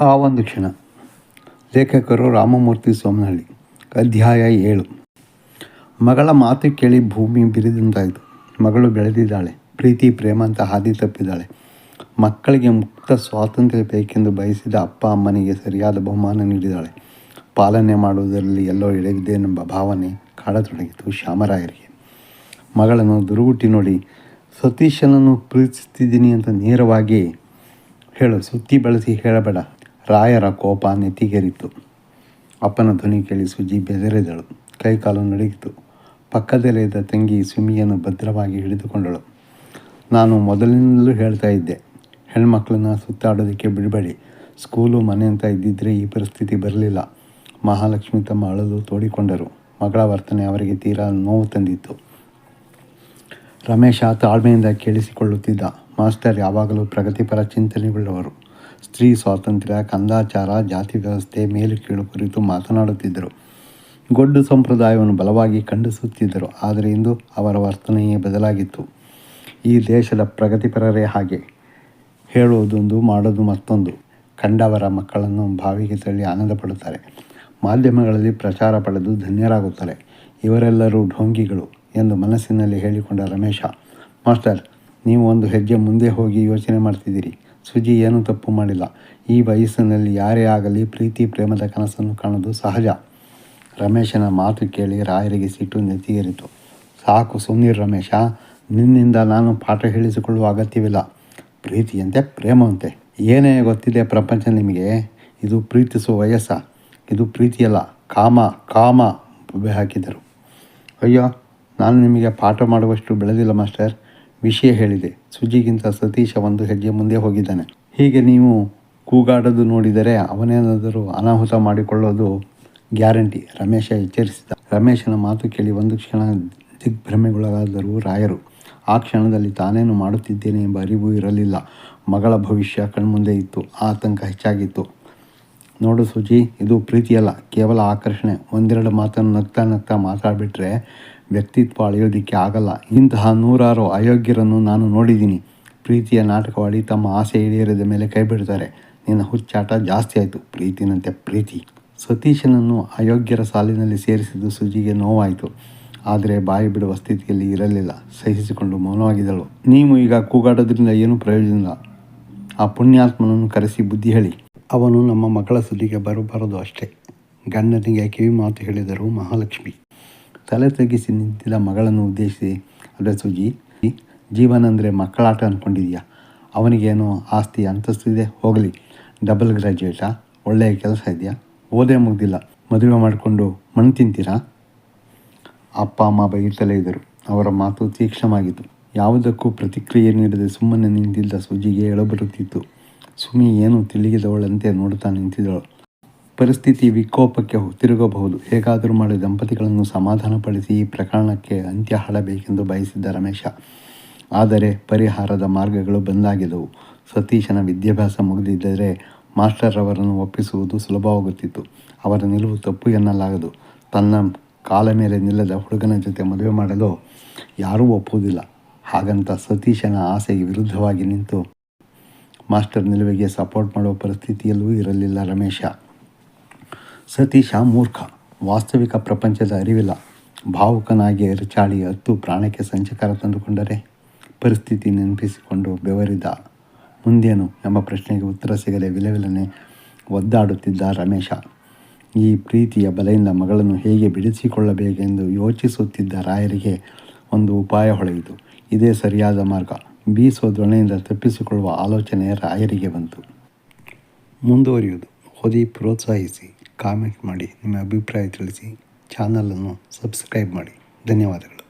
ಆ ಒಂದು ಕ್ಷಣ. ಲೇಖಕರು ರಾಮಮೂರ್ತಿ ಸೋಮನಹಳ್ಳಿ, ಅಧ್ಯಾಯ ಏಳು. ಮಗಳ ಮಾತು ಕೇಳಿ ಭೂಮಿ ಬಿರಿದಂತಾಯಿತು. ಮಗಳು ಬೆಳೆದಿದ್ದಾಳೆ, ಪ್ರೀತಿ, ಪ್ರೇಮ ಅಂತ ಹಾದಿ ತಪ್ಪಿದ್ದಾಳೆ. ಮಕ್ಕಳಿಗೆ ಮುಕ್ತ ಸ್ವಾತಂತ್ರ್ಯ ಬೇಕೆಂದು ಬಯಸಿದ ಅಪ್ಪ ಅಮ್ಮನಿಗೆ ಸರಿಯಾದ ಬಹುಮಾನ ನೀಡಿದ್ದಾಳೆ. ಪಾಲನೆ ಮಾಡುವುದರಲ್ಲಿ ಎಲ್ಲೋ ಎಳೆದಿದ್ದೇನೆಂಬ ಭಾವನೆ ಕಾಡತೊಡಗಿತು ಶ್ಯಾಮರಾಯರಿಗೆ. ಮಗಳನ್ನು ದುರುಗುಟ್ಟಿ ನೋಡಿ, ಸತೀಶನನ್ನು ಪ್ರೀತಿಸ್ತಿದ್ದೀನಿ ಅಂತ ನೇರವಾಗಿ ಹೇಳು. ಸುತ್ತಿ ಬಳಸಿ ಹೇಳಬೇಡ. ರಾಯರ ಕೋಪ ನೆತ್ತಿಗೇರಿತು. ಅಪ್ಪನ ಧ್ವನಿ ಕೇಳಿ ಸುಜಿ ಬೆದರಿದಳು ಕೈಕಾಲು ನಡೆಯಿತು ಪಕ್ಕದಲ್ಲೇ ಇದ್ದ ತಂಗಿ ಸುಮಿಯನ್ನು ಭದ್ರವಾಗಿ ಹಿಡಿದುಕೊಂಡಳು. ನಾನು ಮೊದಲಿನಿಂದಲೂ ಹೇಳ್ತಾ ಇದ್ದೆ, ಹೆಣ್ಮಕ್ಳನ್ನ ಸುತ್ತಾಡೋದಕ್ಕೆ ಬಿಡಬೇಡಿ. ಸ್ಕೂಲು, ಮನೆ ಅಂತ ಇದ್ದಿದ್ದರೆ ಈ ಪರಿಸ್ಥಿತಿ ಬರಲಿಲ್ಲ. ಮಹಾಲಕ್ಷ್ಮಿ ತಮ್ಮ ಅಳಲು ತೋಡಿಕೊಂಡರು. ಮಗಳ ವರ್ತನೆ ಅವರಿಗೆ ತೀರಾ ನೋವು ತಂದಿತ್ತು. ರಮೇಶ ತಾಳ್ಮೆಯಿಂದ ಕೇಳಿಸಿಕೊಳ್ಳುತ್ತಿದ್ದ. ಮಾಸ್ಟರ್ ಯಾವಾಗಲೂ ಪ್ರಗತಿಪರ ಚಿಂತನೆಯುಳ್ಳವರು. ಸ್ತ್ರೀ ಸ್ವಾತಂತ್ರ್ಯ, ಕಂದಾಚಾರ, ಜಾತಿ ವ್ಯವಸ್ಥೆ ಮೇಲು ಕೀಳು ಕುರಿತು ಮಾತನಾಡುತ್ತಿದ್ದರು. ಗೊಡ್ಡು ಸಂಪ್ರದಾಯವನ್ನು ಬಲವಾಗಿ ಖಂಡಿಸುತ್ತಿದ್ದರು, ಆದರೆ ಇಂದು ಅವರ ವರ್ತನೆಯೇ ಬದಲಾಗಿತ್ತು. ಈ ದೇಶದ ಪ್ರಗತಿಪರರೇ ಹಾಗೆ. ಹೇಳುವುದೊಂದು ಮಾಡೋದು ಮತ್ತೊಂದು. ಕಂಡವರ ಮಕ್ಕಳನ್ನು ಬಾವಿಗೆ ತಳ್ಳಿ ಆನಂದ ಪಡುತ್ತಾರೆ ಮಾಧ್ಯಮಗಳಲ್ಲಿ ಪ್ರಚಾರ ಪಡೆದು ಧನ್ಯರಾಗುತ್ತಾರೆ. ಇವರೆಲ್ಲರೂ ಢೋಂಗಿಗಳು ಎಂದು ಮನಸ್ಸಿನಲ್ಲಿ ಹೇಳಿಕೊಂಡ ರಮೇಶ, ಮಾಸ್ಟರ್, ನೀವು ಒಂದು ಹೆಜ್ಜೆ ಮುಂದೆ ಹೋಗಿ ಯೋಚನೆ ಮಾಡ್ತಿದ್ದೀರಿ. ಸುಜಿ ಏನೂ ತಪ್ಪು ಮಾಡಿಲ್ಲ. ಈ ವಯಸ್ಸಿನಲ್ಲಿ ಯಾರೇ ಆಗಲಿ ಪ್ರೀತಿ, ಪ್ರೇಮದ ಕನಸನ್ನು ಕಾಣೋದು ಸಹಜ. ರಮೇಶನ ಮಾತು ಕೇಳಿ ರಾಯರಿಗೆ ಸಿಟ್ಟು ನೆತ್ತಿಗೇರಿತು. ಸಾಕು ಸುಮ್ಮನಿರು ರಮೇಶ. ನಿನ್ನಿಂದ ನಾನು ಪಾಠ ಹೇಳಿಸಿಕೊಳ್ಳುವ ಅಗತ್ಯವಿಲ್ಲ. ಪ್ರೀತಿಯಂತೆ, ಪ್ರೇಮವಂತೆ. ಏನೇ ಗೊತ್ತಿದೆ ಪ್ರಪಂಚ ನಿಮಗೆ. ಇದು ಪ್ರೀತಿಸುವ ವಯಸ್ಸ. ಇದು ಪ್ರೀತಿಯಲ್ಲ, ಕಾಮ ಕಾಮ ಬೊಬ್ಬೆ ಹಾಕಿದರು. ಅಯ್ಯೋ, ನಾನು ನಿಮಗೆ ಪಾಠ ಮಾಡುವಷ್ಟು ಬೆಳೆದಿಲ್ಲ ಮಾಸ್ಟರ್. ವಿಷಯ ಹೇಳಿದೆ. ಸುಜಿಗಿಂತ ಸತೀಶ ಒಂದು ಹೆಜ್ಜೆ ಮುಂದೆ ಹೋಗಿದ್ದಾನೆ. ಹೀಗೆ ನೀವು ಕೂಗಾಡೋದು ನೋಡಿದರೆ ಅವನೇನಾದರೂ ಅನಾಹುತ ಮಾಡಿಕೊಳ್ಳೋದು ಗ್ಯಾರಂಟಿ, ರಮೇಶ ಎಚ್ಚರಿಸಿದ. ರಮೇಶನ ಮಾತು ಕೇಳಿ ಒಂದು ಕ್ಷಣ ದಿಗ್ಭ್ರಮೆಗೊಳಗಾದರು ರಾಯರು, ಆ ಕ್ಷಣದಲ್ಲಿ ತಾನೇನು ಮಾಡುತ್ತಿದ್ದೇನೆ ಎಂಬ ಅರಿವು ಇರಲಿಲ್ಲ. ಮಗಳ ಭವಿಷ್ಯ ಕಣ್ಮುಂದೆ ಇತ್ತು, ಆತಂಕ ಹೆಚ್ಚಾಗಿತ್ತು. ನೋಡು ಸುಜಿ, ಇದು ಪ್ರೀತಿಯಲ್ಲ, ಕೇವಲ ಆಕರ್ಷಣೆ. ಒಂದೆರಡು ಮಾತನ್ನು ನಗ್ತಾ ನಗ್ತಾ ಮಾತಾಡಿಬಿಟ್ರೆ ವ್ಯಕ್ತಿತ್ವ ಅಳೆಯೋದಕ್ಕೆ ಆಗಲ್ಲ. ಇಂತಹ ನೂರಾರು ಅಯೋಗ್ಯರನ್ನು ನಾನು ನೋಡಿದ್ದೀನಿ. ಪ್ರೀತಿಯ ನಾಟಕವಾಡಿ ತಮ್ಮ ಆಸೆ ಈಡೇರಿದ ಮೇಲೆ ಕೈ ಬಿಡ್ತಾರೆ. ನಿನ್ನ ಹುಚ್ಚಾಟ ಜಾಸ್ತಿ ಆಯಿತು. ಪ್ರೀತಿನಂತೆ ಪ್ರೀತಿ. ಸತೀಶನನ್ನು ಅಯೋಗ್ಯರ ಸಾಲಿನಲ್ಲಿ ಸೇರಿಸಿದ್ದು ಸುಜಿಗೆ ನೋವಾಯಿತು. ಆದರೆ ಬಾಯಿ ಬಿಡುವ ಸ್ಥಿತಿಯಲ್ಲಿ ಇರಲಿಲ್ಲ. ಸಹಿಸಿಕೊಂಡು ಮೌನವಾಗಿದ್ದಳು. ನೀವು ಈಗ ಕೂಗಾಡೋದ್ರಿಂದ ಏನೂ ಪ್ರಯೋಜನ ಇಲ್ಲ. ಆ ಪುಣ್ಯಾತ್ಮನನ್ನು ಕರೆಸಿ ಬುದ್ಧಿ ಹೇಳಿ. ಅವನು ನಮ್ಮ ಮಕ್ಕಳ ಸುದ್ದಿಗೆ ಬರಬಾರದು ಅಷ್ಟೇ. ಗಂಡನಿಗೆ ಕಿವಿ ಮಾತು ಹೇಳಿದರು ಮಹಾಲಕ್ಷ್ಮಿ. ತಲೆ ತಗ್ಗಿಸಿ ನಿಂತಿದ್ದ ಮಗಳನ್ನು ಉದ್ದೇಶಿಸಿ ಅಂದರೆ ಸುಜಿ ಜೀವನ ಅಂದರೆ ಮಕ್ಕಳಾಟ ಅಂದ್ಕೊಂಡಿದ್ಯಾ ಅವನಿಗೇನು ಆಸ್ತಿ ಅಂತಸ್ತು ಇದೆ, ಹೋಗಲಿ. ಡಬಲ್ ಗ್ರ್ಯಾಜುಯೇಟಾ ಒಳ್ಳೆಯ ಕೆಲಸ ಇದೆಯಾ? ಓದೇ ಮುಗ್ದಿಲ್ಲ. ಮದುವೆ ಮಾಡಿಕೊಂಡು ಮಣ್ಣು ತಿಂತೀರಾ? ಅಪ್ಪ, ಅಮ್ಮ ಬೈಯುತ್ತಲೇ ಇದ್ದರು. ಅವರ ಮಾತು ತೀಕ್ಷ್ಣವಾಗಿತ್ತು. ಯಾವುದಕ್ಕೂ ಪ್ರತಿಕ್ರಿಯೆ ನೀಡದೆ ಸುಮ್ಮನೆ ನಿಂತಿದ್ದ ಸುಜಿಗೆ ಎಳಬರುತ್ತಿತ್ತು. ಸುಮಿ ಏನು ತಿಳಿಗಿದವಳಂತೆ ನೋಡುತ್ತಾ ನಿಂತಿದ್ದಳು. ಪರಿಸ್ಥಿತಿ ವಿಕೋಪಕ್ಕೆ ತಿರುಗಬಹುದು. ಹೇಗಾದರೂ ಮಾಡಿ ದಂಪತಿಗಳನ್ನು ಸಮಾಧಾನಪಡಿಸಿ ಈ ಪ್ರಕರಣಕ್ಕೆ ಅಂತ್ಯ ಹಾಡಬೇಕೆಂದು ಬಯಸಿದ್ದ ರಮೇಶ. ಆದರೆ ಪರಿಹಾರದ ಮಾರ್ಗಗಳು ಬಂದಾಗಿದ್ದವು. ಸತೀಶನ ವಿದ್ಯಾಭ್ಯಾಸ ಮುಗಿದಿದ್ದರೆ ಮಾಸ್ಟರ್ ಅವರನ್ನು ಒಪ್ಪಿಸುವುದು ಸುಲಭವಾಗುತ್ತಿತ್ತು. ಅವರ ನಿಲುವು ತಪ್ಪು ಎನ್ನಲಾಗದು. ತನ್ನ ಕಾಲ ಮೇಲೆ ನಿಲ್ಲದ ಹುಡುಗನ ಜೊತೆ ಮದುವೆ ಮಾಡಲು ಯಾರೂ ಒಪ್ಪುವುದಿಲ್ಲ. ಹಾಗಂತ ಸತೀಶನ ಆಸೆಗೆ ವಿರುದ್ಧವಾಗಿ ನಿಂತು ಮಾಸ್ಟರ್ ನಿಲುವಿಗೆ ಸಪೋರ್ಟ್ ಮಾಡುವ ಪರಿಸ್ಥಿತಿಯಲ್ಲೂ ಇರಲಿಲ್ಲ ರಮೇಶ. ಸತೀಶ ಮೂರ್ಖ. ವಾಸ್ತವಿಕ ಪ್ರಪಂಚದ ಅರಿವಿಲ್ಲ. ಭಾವುಕನಾಗಿ ಅರಿಚಾಳಿ ಹತ್ತು ಪ್ರಾಣಕ್ಕೆ ಸಂಚಕಾರ ತಂದುಕೊಂಡರೆ ಪರಿಸ್ಥಿತಿ ನೆನಪಿಸಿಕೊಂಡು ಬೆವರಿದ. ಮುಂದೇನು ಎಂಬ ಪ್ರಶ್ನೆಗೆ ಉತ್ತರ ಸಿಗದೆ ವಿಲವಿಲನೆ ಒದ್ದಾಡುತ್ತಿದ್ದ ರಮೇಶ. ಈ ಪ್ರೀತಿಯ ಬಲೆಯಿಂದ ಮಗಳನ್ನು ಹೇಗೆ ಬಿಡಿಸಿಕೊಳ್ಳಬೇಕೆಂದು ಯೋಚಿಸುತ್ತಿದ್ದ ರಾಯರಿಗೆ ಒಂದು ಉಪಾಯ ಹೊಳೆಯಿತು. ಇದೇ ಸರಿಯಾದ ಮಾರ್ಗ. ಬೀಸುವ ದೊಣೆಯಿಂದ ತಪ್ಪಿಸಿಕೊಳ್ಳುವ ಆಲೋಚನೆ ರಾಯರಿಗೆ ಬಂತು. ಮುಂದುವರಿಯುವುದು. ಓದಿ ಪ್ರೋತ್ಸಾಹಿಸಿ. ಕಾಮೆಂಟ್ ಮಾಡಿ ನಿಮ್ಮ ಅಭಿಪ್ರಾಯ ತಿಳಿಸಿ ಚಾನಲನ್ನು ಸಬ್ಸ್ಕ್ರೈಬ್ ಮಾಡಿ. ಧನ್ಯವಾದಗಳು.